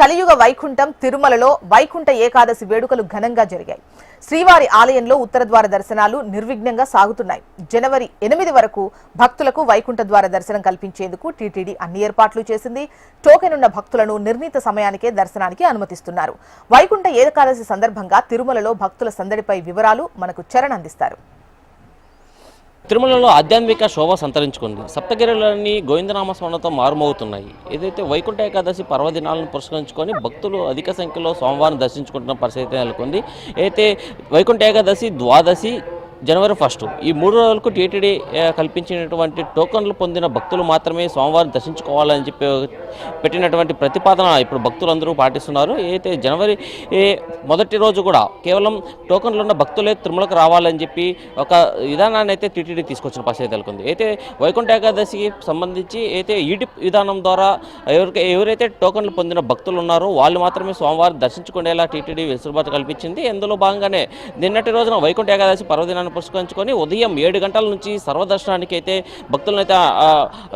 కలియుగ వైకుంఠం తిరుమలలో వైకుంఠ ఏకాదశి వేడుకలు ఘనంగా జరిగాయి. శ్రీవారి ఆలయంలో ఉత్తర ద్వార దర్శనాలు నిర్విఘ్నంగా సాగుతున్నాయి. జనవరి ఎనిమిది వరకు భక్తులకు వైకుంఠ ద్వార దర్శనం కల్పించేందుకు టీటీడీ అన్ని ఏర్పాట్లు చేసింది. టోకెన్ ఉన్న భక్తులను నిర్ణీత సమయానికే దర్శనానికి అనుమతిస్తున్నారు. వైకుంఠ ఏకాదశి సందర్భంగా తిరుమలలో భక్తుల సందడిపై వివరాలు మనకు చరణ్ అందిస్తారు. తిరుమలలో ఆధ్యాత్మిక శోభ సంతరించుకుంది. సప్తగిరులన్నీ గోవిందనామ స్మరణతో మారుమవుతున్నాయి ఏదైతే వైకుంఠ ఏకాదశి పర్వదినాలను పురస్కరించుకొని భక్తులు అధిక సంఖ్యలో సోమవారం దర్శించుకుంటున్న పరిస్థితి నెలకొంది. అయితే వైకుంఠ ఏకాదశి ద్వాదశి జనవరి ఫస్ట్. ఈ మూడు రోజులకు టీటీడీ కల్పించినటువంటి టోకన్లు పొందిన భక్తులు మాత్రమే సోమవారం దర్శించుకోవాలని చెప్పి పెట్టినటువంటి ప్రతిపాదన ఇప్పుడు భక్తులందరూ పాటిస్తున్నారు. అయితే జనవరి మొదటి రోజు కూడా కేవలం టోకన్లు ఉన్న భక్తులే తిరుమలకు రావాలని చెప్పి ఒక విధానాన్ని అయితే టీటీడీ తీసుకొచ్చిన పరిస్థితి నెలకొంది. అయితే వైకుంఠ ఏకాదశికి సంబంధించి అయితే ఈడిప్ విధానం ద్వారా ఎవరికి ఎవరైతే టోకన్లు పొందిన భక్తులు ఉన్నారో వాళ్ళు మాత్రమే సోమవారం దర్శించుకునేలా టీటీడీ వెసులుబాటు కల్పించింది. ఇందులో భాగంగానే నిన్నటి రోజున వైకుంఠ ఏకాదశి పర్వదినాన్ని పురస్కరించుకొని ఉదయం ఏడు గంటల నుంచి సర్వదర్శనానికి అయితే భక్తులను అయితే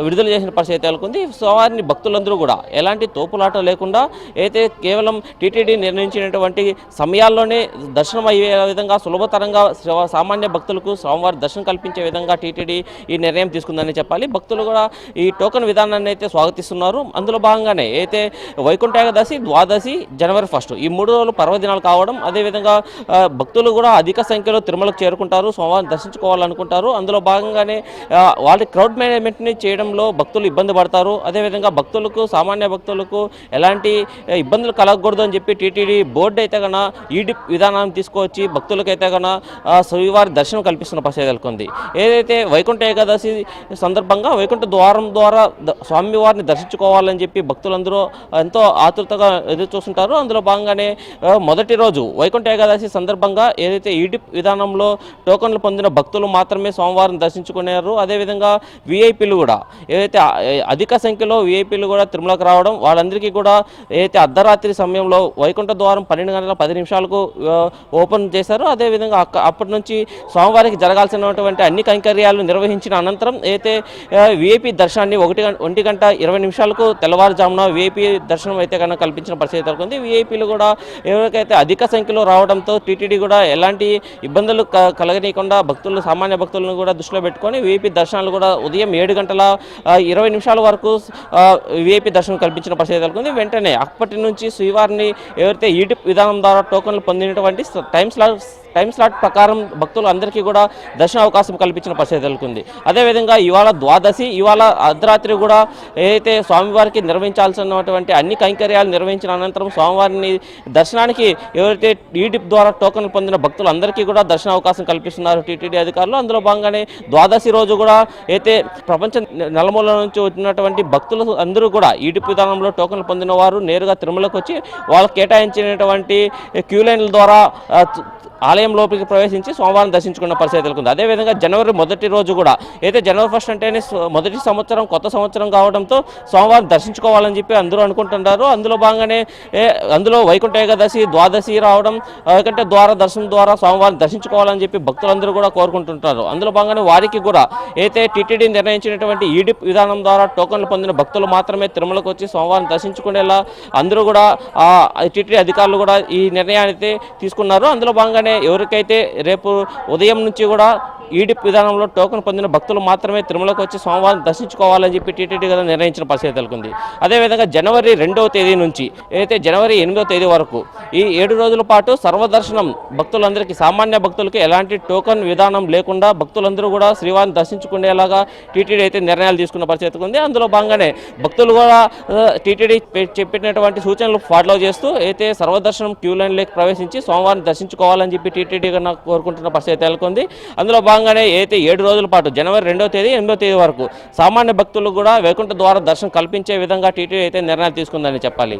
విడుదల చేసిన పరిస్థితి అయితే నెలకొంది. స్వామివారిని భక్తులందరూ కూడా ఎలాంటి తోపులాట లేకుండా అయితే కేవలం టీటీడీ నిర్ణయించినటువంటి సమయాల్లోనే దర్శనం అయ్యే విధంగా సులభతరంగా సామాన్య భక్తులకు సోమవారం దర్శనం కల్పించే విధంగా టీటీడీ ఈ నిర్ణయం తీసుకుందని చెప్పాలి. భక్తులు కూడా ఈ టోకన్ విధానాన్ని అయితే స్వాగతిస్తున్నారు. అందులో భాగంగానే అయితే వైకుంఠ ఏకాదశి ద్వాదశి జనవరి ఫస్ట్ ఈ మూడు రోజులు పర్వదినాలు కావడం అదేవిధంగా భక్తులు కూడా అధిక సంఖ్యలో తిరుమలకు చేరుకుంటారు. సోమవారం దర్శించుకోవాలనుకుంటారు. అందులో భాగంగానే వాళ్ళ క్రౌడ్ మేనేజ్మెంట్ని చేయడంలో భక్తులు ఇబ్బంది పడతారు. అదేవిధంగా భక్తులకు సామాన్య భక్తులకు ఎలాంటి ఇబ్బందులు కలగకూడదు అని చెప్పి టీటీడీ బోర్డు అయితే కన ఈడి విధానాన్ని తీసుకొచ్చి భక్తులకైతే కన శ్రీవారి దర్శనం కల్పిస్తున్న పరిస్థితి నెలకొంది. ఏదైతే వైకుంఠ ఏకాదశి సందర్భంగా వైకుంఠ ద్వారం ద్వారా స్వామివారిని దర్శించుకోవాలని చెప్పి భక్తులందరూ ఎంతో ఆతృతగా ఎదురు చూస్తుంటారు అందులో భాగంగానే మొదటి రోజు వైకుంఠ ఏకాదశి సందర్భంగా ఏదైతే ఈడిప్ విధానంలో టోకన్లు పొందిన భక్తులు మాత్రమే సోమవారం దర్శించుకున్నారు. అదేవిధంగా విఐపీలు కూడా. ఏదైతే అధిక సంఖ్యలో విఐపీలు కూడా తిరుమలకు రావడం వాళ్ళందరికీ కూడా ఏదైతే అర్ధరాత్రి సమయంలో వైకుంఠ ద్వారం పన్నెండు గంటల పది నిమిషాలకు ఓపెన్ చేశారు అదేవిధంగా అక్క అప్పటి నుంచి స్వామివారికి జరగాల్సినటువంటి అన్ని కైంకర్యాలు నిర్వహించిన అనంతరం అయితే వీఐపీ దర్శనాన్ని ఒకటి ఒంటి గంట ఇరవై నిమిషాలకు తెల్లవారుజామున వీఐపీ దర్శనం అయితే కనుక కల్పించిన పరిస్థితి నెలకొంది విఐపీలు కూడా ఎవరికైతే అధిక సంఖ్యలో రావడంతో టీటీడీ కూడా ఎలాంటి ఇబ్బందులు కలగ కలగనీయకుండా భక్తులు సామాన్య భక్తులను కూడా దృష్టిలో పెట్టుకొని వీఐపీ దర్శనాలు కూడా ఉదయం ఏడు గంటల ఇరవై నిమిషాల వరకు వీఐపీ దర్శనం కల్పించిన పరిస్థితి నెలకొంది వెంటనే అప్పటి నుంచి శ్రీవారిని ఎవరైతే ఈటి విధానం ద్వారా టోకన్లు పొందినటువంటి టైం స్లాట్ టైం స్లాట్ ప్రకారం భక్తులు అందరికీ కూడా దర్శన అవకాశం కల్పించిన పరిస్థితి నెలకొంది. అదేవిధంగా ఇవాళ ద్వాదశి ఇవాళ అర్ధరాత్రి కూడా ఏదైతే స్వామివారికి నిర్వహించాల్సినటువంటి అన్ని కైంకర్యాలు నిర్వహించిన అనంతరం స్వామివారిని దర్శనానికి ఎవరైతే ఈడిప్ ద్వారా టోకన్లు పొందిన భక్తులు అందరికీ కూడా దర్శన అవకాశం కల్పిస్తున్నారు టీటీడీ అధికారులు. అందులో భాగంగానే ద్వాదశి రోజు కూడా అయితే ప్రపంచ నలుమూల నుంచి వచ్చినటువంటి భక్తులు అందరూ కూడా ఈడిప్ విధానంలో టోకన్లు పొందిన వారు నేరుగా తిరుమలకు వచ్చి వాళ్ళకి కేటాయించినటువంటి క్యూ లైన్ల ద్వారా ఆలయం లోపలికి ప్రవేశించి సోమవారం దర్శించుకున్న పరిస్థితి నెలకొంది. అదేవిధంగా జనవరి మొదటి రోజు కూడా అయితే జనవరి ఫస్ట్ అంటేనే మొదటి సంవత్సరం కొత్త సంవత్సరం కావడంతో సోమవారం దర్శించుకోవాలని చెప్పి అందరూ అనుకుంటున్నారు అందులో భాగంగానే అందులో వైకుంఠ ఏకాదశి ద్వాదశి రావడం వైకుంఠ ద్వార దర్శనం ద్వారా సోమవారం దర్శించుకోవాలని చెప్పి భక్తులందరూ కూడా కోరుకుంటుంటారు. అందులో భాగంగానే వారికి కూడా అయితే టీటీడీ నిర్ణయించినటువంటి ఈడిప్ విధానం ద్వారా టోకన్లు పొందిన భక్తులు మాత్రమే తిరుమలకు వచ్చి సోమవారం దర్శించుకునేలా అందరూ కూడా టీటీడీ అధికారులు కూడా ఈ నిర్ణయాన్ని తీసుకున్నారు. అందులో భాగంగానే ఎవరికైతే రేపు ఉదయం నుంచి కూడా ఈడిప్ విధానంలో టోకెన్ పొందిన భక్తులు మాత్రమే తిరుమలకు వచ్చి సోమవారం దర్శించుకోవాలని చెప్పి టీటీడీ కదా నిర్ణయించిన పరిస్థితి నెలకొంది. అదేవిధంగా జనవరి రెండవ తేదీ నుంచి అయితే జనవరి ఎనిమిదవ తేదీ వరకు ఈ ఏడు రోజుల పాటు సర్వదర్శనం భక్తులందరికీ సామాన్య భక్తులకి ఎలాంటి టోకెన్ విధానం లేకుండా భక్తులందరూ కూడా శ్రీవారిని దర్శించుకునేలాగా టీటీడీ అయితే నిర్ణయాలు తీసుకున్న పరిస్థితి ఉంది అందులో భాగంగానే భక్తులు కూడా టీటీడీ చెప్పినటువంటి సూచనలు ఫాలో చేస్తూ అయితే సర్వదర్శనం క్యూ లైన్లోకి ప్రవేశించి సోమవారం దర్శించుకోవాలని చెప్పి టీటీడీ కన్నా కోరుకుంటున్న పరిస్థితి నెలకొంది. అందులో భాగంగానే అయితే ఏడు రోజుల పాటు జనవరి రెండవ తేదీ ఎనిమిదో తేదీ వరకు సామాన్య భక్తులు కూడా వైకుంఠ ద్వార దర్శనం కల్పించే విధంగా టీటీడీ అయితే నిర్ణయాలు తీసుకుందని చెప్పాలి.